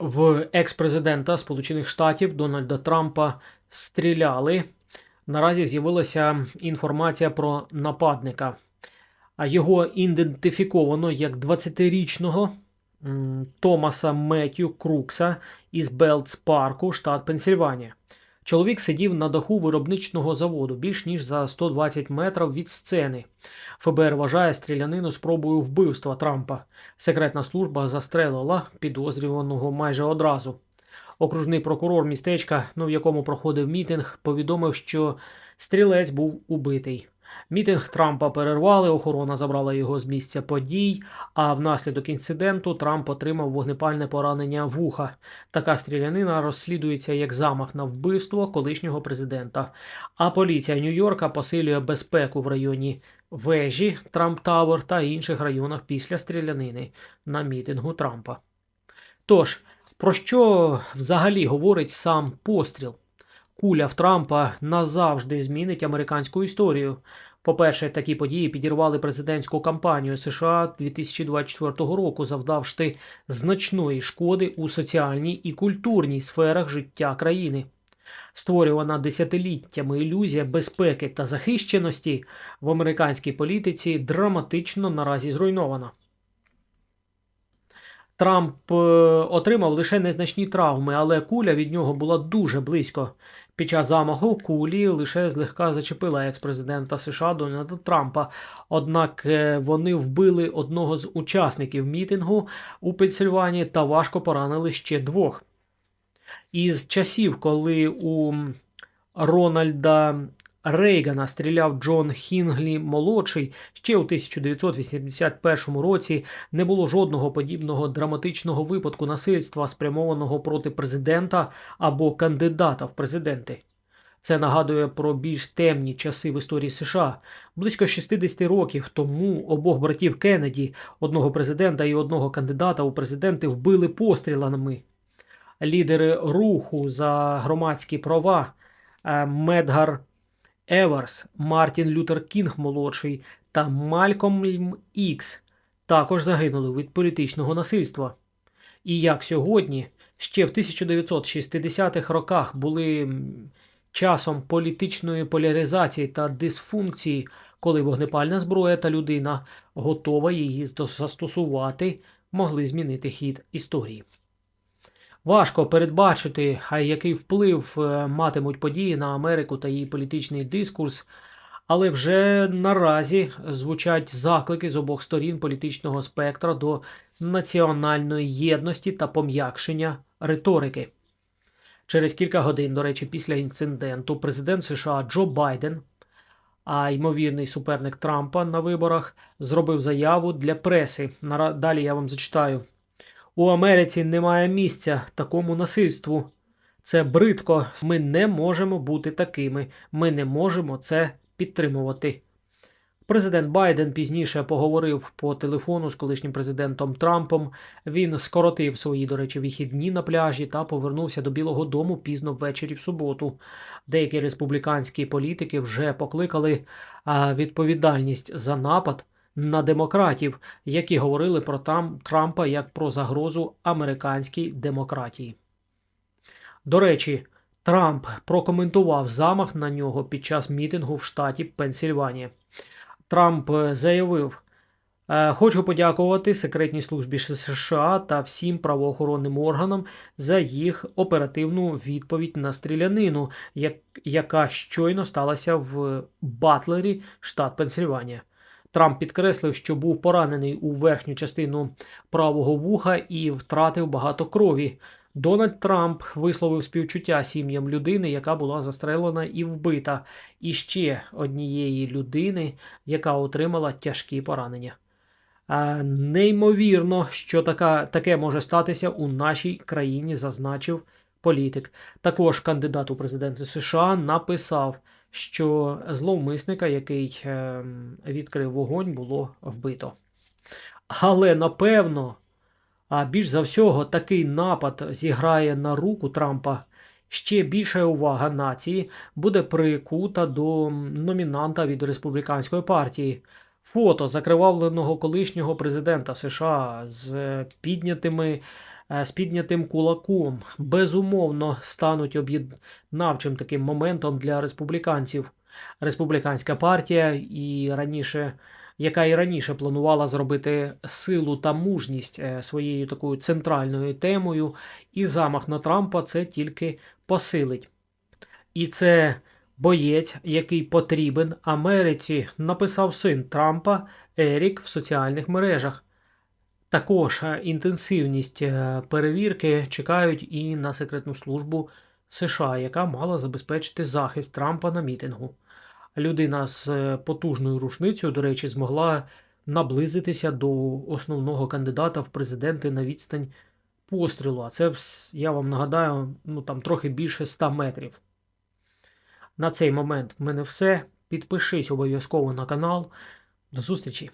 в екс-президента Сполучених Штатів Дональда Трампа стріляли. Наразі з'явилася інформація про нападника. А його ідентифіковано як 20-річного Томаса Меттю Крукса із Белтс Парку, штат Пенсільванія. Чоловік сидів на даху виробничного заводу більш ніж за 120 метрів від сцени. ФБР вважає стрілянину спробою вбивства Трампа. Секретна служба застрелила підозрюваного майже одразу. Окружний прокурор містечка, ну, в якому проходив мітинг, повідомив, що стрілець був убитий. Мітинг Трампа перервали, охорона забрала його з місця подій, а внаслідок інциденту Трамп отримав вогнепальне поранення вуха. Така стрілянина розслідується як замах на вбивство колишнього президента. А поліція Нью-Йорка посилює безпеку в районі вежі Трамп Тауер та інших районах після стрілянини на мітингу Трампа. Тож, про що взагалі говорить сам постріл? Куля в Трампа назавжди змінить американську історію. По-перше, такі події підірвали президентську кампанію США 2024 року, завдавши значної шкоди у соціальній і культурній сферах життя країни. Створювана десятиліттями ілюзія безпеки та захищеності в американській політиці драматично наразі зруйнована. Трамп е, отримав лише незначні травми, але куля від нього була дуже близько. Під час замаху кулі лише злегка зачепила екс-президента США Дональда Трампа. Однак е, вони вбили одного з учасників мітингу у Пенсильванії та важко поранили ще двох. Із часів, коли у Рональда Рейгана стріляв Джон Хінглі молодший, ще у 1981 році не було жодного подібного драматичного випадку насильства, спрямованого проти президента або кандидата в президенти. Це нагадує про більш темні часи в історії США. Близько 60 років тому обох братів Кеннеді, одного президента і одного кандидата у президенти, вбили пострілами. Лідери руху за громадські права е, Медгар Еверс, Мартін Лютер Кінг молодший та Мальком Ікс також загинули від політичного насильства. І як сьогодні, ще в 1960-х роках були часом політичної поляризації та дисфункції, коли вогнепальна зброя та людина готова її застосувати, могли змінити хід історії. Важко передбачити, який вплив е, матимуть події на Америку та її політичний дискурс, але вже наразі звучать заклики з обох сторін політичного спектра до національної єдності та пом'якшення риторики. Через кілька годин, до речі, після інциденту, президент США Джо Байден, а ймовірний суперник Трампа на виборах, зробив заяву для преси. Далі я вам зачитаю. У Америці немає місця такому насильству. Це бридко. Ми не можемо бути такими. Ми не можемо це підтримувати. Президент Байден пізніше поговорив по телефону з колишнім президентом Трампом. Він скоротив свої, до речі, вихідні на пляжі та повернувся до Білого Дому пізно ввечері в суботу. Деякі республіканські політики вже покликали відповідальність за напад на демократів, які говорили про Трампа як про загрозу американській демократії. До речі, Трамп прокоментував замах на нього під час мітингу в штаті Пенсільванія. Трамп е, заявив: «Е, Хочу подякувати секретній службі США та всім правоохоронним органам за їх оперативну відповідь на стрілянину, яка щойно сталася в Батлері, штат Пенсильванія. Трамп підкреслив, що був поранений у верхню частину правого вуха і втратив багато крові. Дональд Трамп висловив співчуття сім'ям людини, яка була застрелена і вбита, і ще однієї людини, яка отримала тяжкі поранення. А, неймовірно, що така, таке може статися у нашій країні, зазначив політик. Також кандидат у президенти США написав, що зловмисника, який е, відкрив вогонь, було вбито. Але напевно, а більш за всього, такий напад зіграє на руку Трампа. Ще більша увага нації буде прикута до номінанта від республіканської партії. Фото закривавленого колишнього президента США з піднятими е, з піднятим кулаком, безумовно стануть об'єднавчим таким моментом для республіканців. Республіканська партія і раніше, яка і раніше планувала зробити силу та мужність е, своєю такою центральною темою, і замах на Трампа це тільки посилить. І це боєць, який потрібен Америці, написав син Трампа Ерік в соціальних мережах. Також е, інтенсивність е, перевірки чекають і на секретну службу США, яка мала забезпечити захист Трампа на мітингу. Людина з е, потужною рушницею, до речі, змогла наблизитися до основного кандидата в президенти на відстань пострілу. А це, я вам нагадаю, ну там трохи більше 100 метрів. На цей момент в мене все. Підпишись обов'язково на канал. До зустрічі!